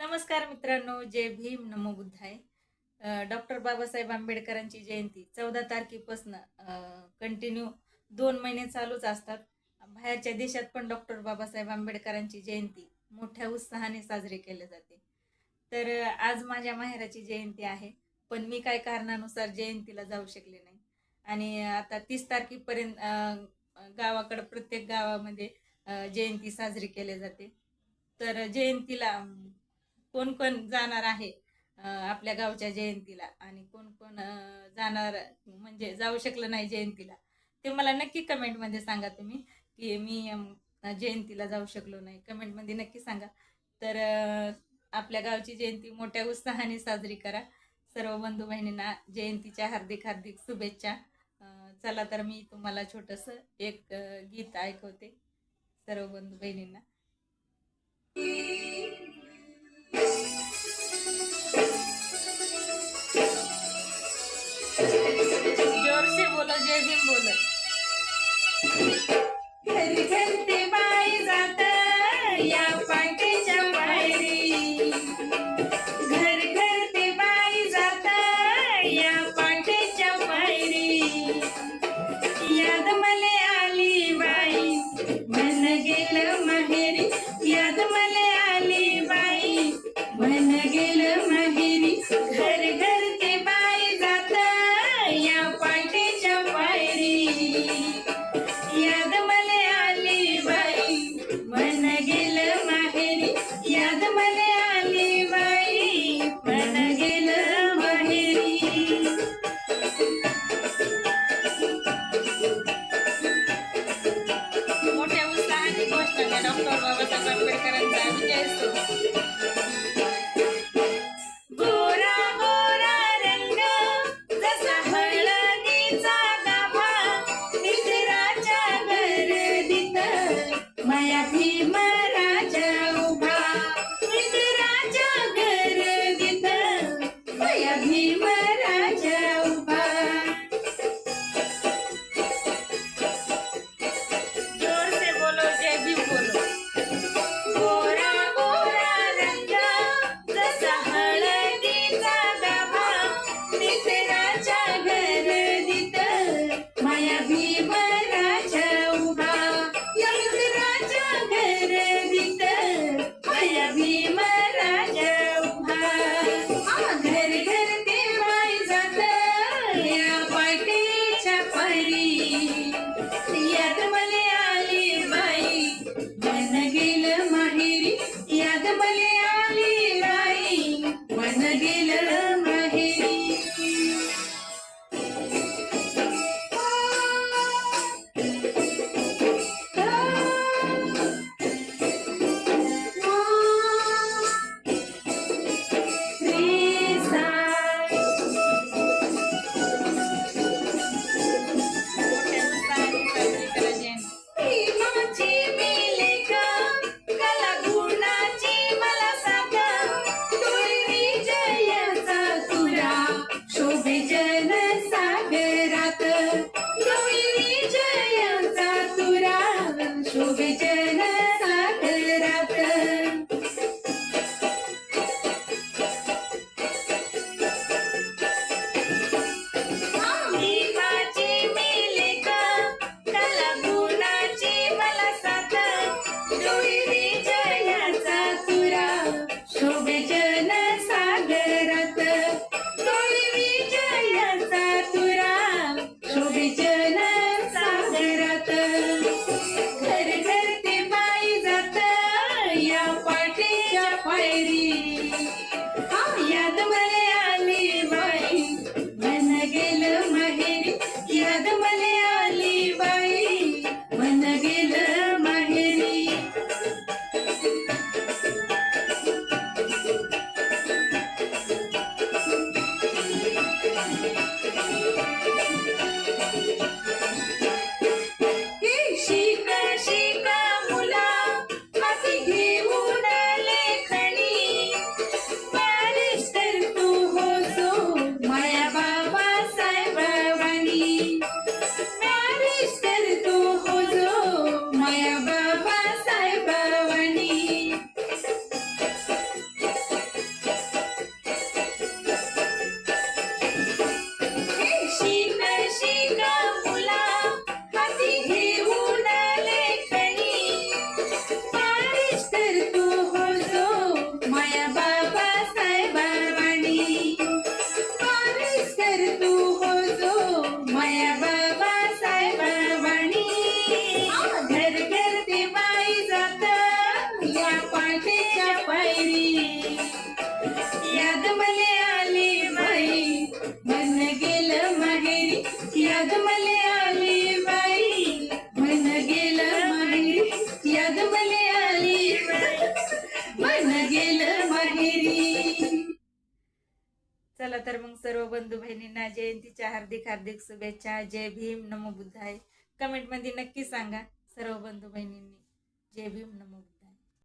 नमस्कार मित्रांनो जय भीम नमो बुद्धाय. डॉक्टर बाबासाहेब आंबेडकरांची जयंती चौदा तारखेपासून कंटिन्यू दोन महिने चालूच असतात. बाहेरच्या देशात पण डॉक्टर बाबासाहेब आंबेडकरांची जयंती मोठ्या उत्साहाने साजरी केली जाते. तर आज माझ्या माहेराची जयंती आहे पण मी काय कारणानुसार जयंतीला जाऊ शकले नाही. आणि आता तीस तारखेपर्यंत गावाकडं प्रत्येक गावामध्ये जयंती साजरी केली जाते. तर जयंतीला कोण कोण जाणार आहे आपल्या गावच्या जयंतीला आणि कोण कोण जाणार म्हणजे जाऊ शकलं नाही जयंतीला ते मला नक्की कमेंटमध्ये सांगा तुम्ही की मी जयंतीला जाऊ शकलो नाही. कमेंटमध्ये नक्की सांगा. तर आपल्या गावची जयंती मोठ्या उत्साहाने साजरी करा. सर्व बंधू बहिणींना जयंतीच्या हार्दिक हार्दिक शुभेच्छा. चला तर मी तुम्हाला छोटंसं एक गीत ऐकवते. सर्व बंधू बहिणींना याद मले आली बाई मन गेलं माहेरी. याद मले आली बाई मन गेलं माहेरी. चला तर मग सर्व बंधू बहिणींना जयंतीच्या हार्दिक हार्दिक शुभेच्छा. जय भीम नमो बुद्धाय. कमेंटमध्ये नक्की सांगा सर्व बंधू बहिणींनी. जय भीम नमो